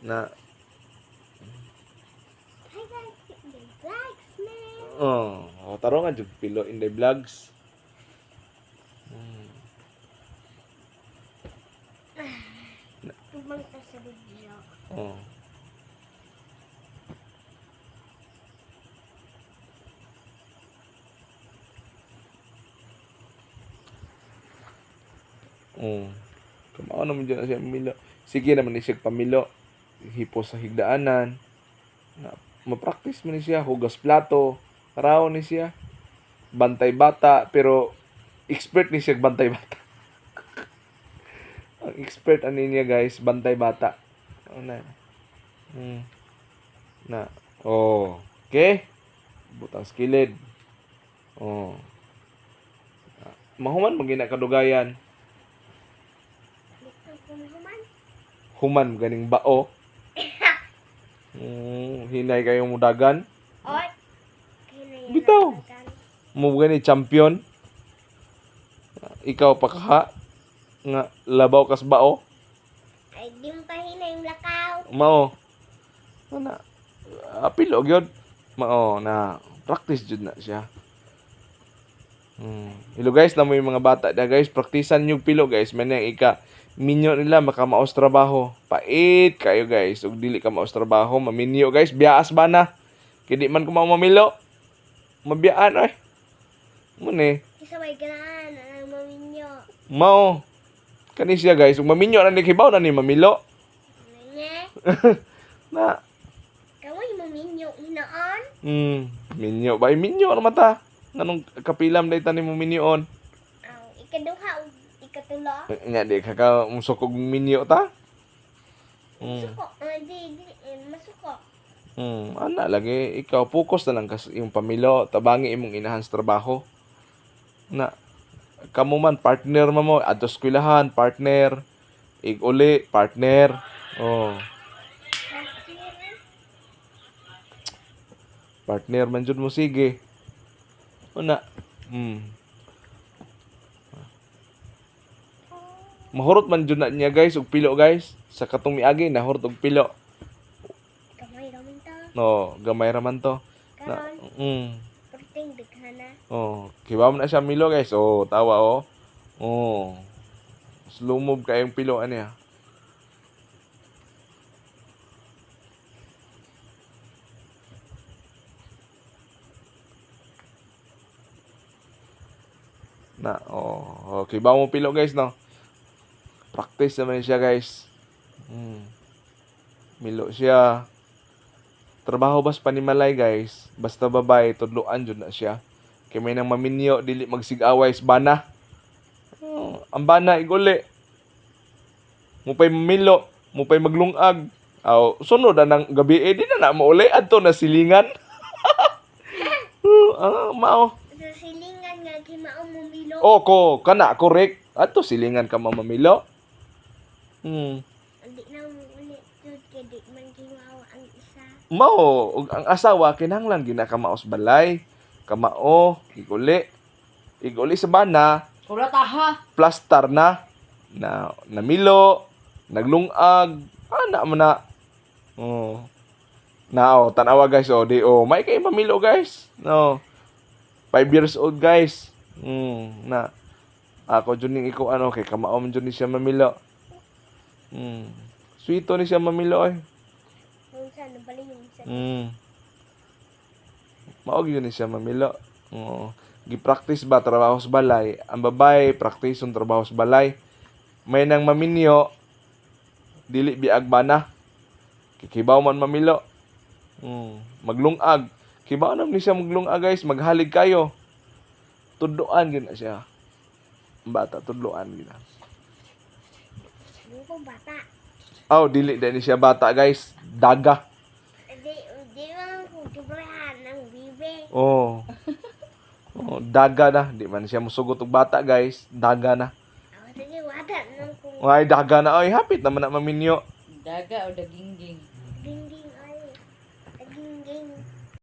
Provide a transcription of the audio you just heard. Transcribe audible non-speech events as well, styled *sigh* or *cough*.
Na oh, oh taro nga jud pilo in the vlogs. Tumang ka sa video. Oh. Oh. Kamao naman dyan siya pamilo. Sige naman ni siya pamilo. Hipo sa higdaanan. Na, ma-practice man siya. Hugas plato. Raw ni siya. Bantay bata. Pero expert ni siya bantay bata. *laughs* Ang expert ani niya guys, bantay bata. Ano na? Hmm. Na. Oh. Okay? Butang skilid. Oh. Ah, Mahuman magina kadugayan. Human ganing bao. Hmm, hinay kayong mudagan. Oy. Bitaw. Mo gani champion. Ikaw pa kaha nga labaw kas bao. Ay, di mo pa hinay lakaw. Mao. Ana. Apilo gyud. Mao na practice jud na siya. Hmm. Hello guys, namo yung mga bata da guys, praktisan yung pilo guys. Man yang ika minyo nila makamaos trabaho. Pait kayo guys. Ug dili ka maos trabaho, maminyo guys. Biyaas ba na? Kaya di man ko mao mamilo. Mabiyaan ay. Mo ni. Isabay ganaan ang maminyo. Mao. Kani siya guys, ug maminyo na ni kibaw na ni mamilo. *laughs* Na. Kamu yung maminyo hinoon? Hmm, minyo ba? Minyo ano mata? Nanong kapilam day tanim mo minyoon? Ang ikaduha ikatulo? Nga di ka ka musukog minyo ta? Hmm. Masuko. Ah, di, di, eh, masuko. Hmm, ana lagi ikaw focus na lang kas yung pamilo, tabangi imong inahan sa trabaho. Na kamo man partner mo mo adto eskwelahan, partner. Ig uli, partner. Oh, partner man jud mo sige. Una. Hmm. Mahurot man na niya guys og pilo guys. Sa katong miagi nahurot og pilo. Kamay raman to. No, gamay raman to. Na, Karon, mm. perting deghana. Oh, kibaw na siya milo guys. Oh, tawa oh. Oh. Slow move kayong pilo ano ya. Na, oh, oh kibaw mo pilo guys no. Practice naman siya guys. Mm. Milo siya. Trabaho bas panimalay guys. Basta babae, tudloan jud na siya. Kay may nang maminyo, dili magsigaway sa bana. Oh, ang bana iguli. Mupay mamilo, mupay maglungag. Aw, sunod na ng gabi eh, di na na mauli adto na silingan. *laughs* oh, ah, mao. Sa silingan nga kimao mo milo. Oh, ko kana correct. Adto silingan ka mamamilo. Hmm. Hindi na mo ulit kay di man kimao ang isa. Mao, ang asawa kinahanglan gina kamaos balay, kamao, iguli. Iguli sa bana, Wala taha. plaster na na namilo, naglungag, ana man na. Oh. Na oh, tanawa guys oh, di oh, may kay mamilo guys. No. 5 years old guys. Mm, na ako jud ning iko ano kay kamao man jud ni siya mamilo. Mm. Sweeto ni siya mamilo. Kung saan nabali yung isa. Mm. Mao gyud ni siya mamilo. Oo. Gi-practice ba trabaho sa balay? Ang babae practice ang trabaho sa balay. May nang maminyo dili biag bana. Kikibaw man mamilo. Mm. Maglungag. Kibaw nam ni siya maglungag guys, maghalig kayo. Tudloan gyud na siya. Bata tudloan gyud ko bata? Aw, dili din siya bata guys. Daga. Di, di man ko kibrahan ng bibe. Oh. oh, daga na. Di man siya musugot og bata, guys. Daga na. Ako sige, wada nang kung Ay, daga na. Ay, hapit naman na maminyo. Daga o dagingging.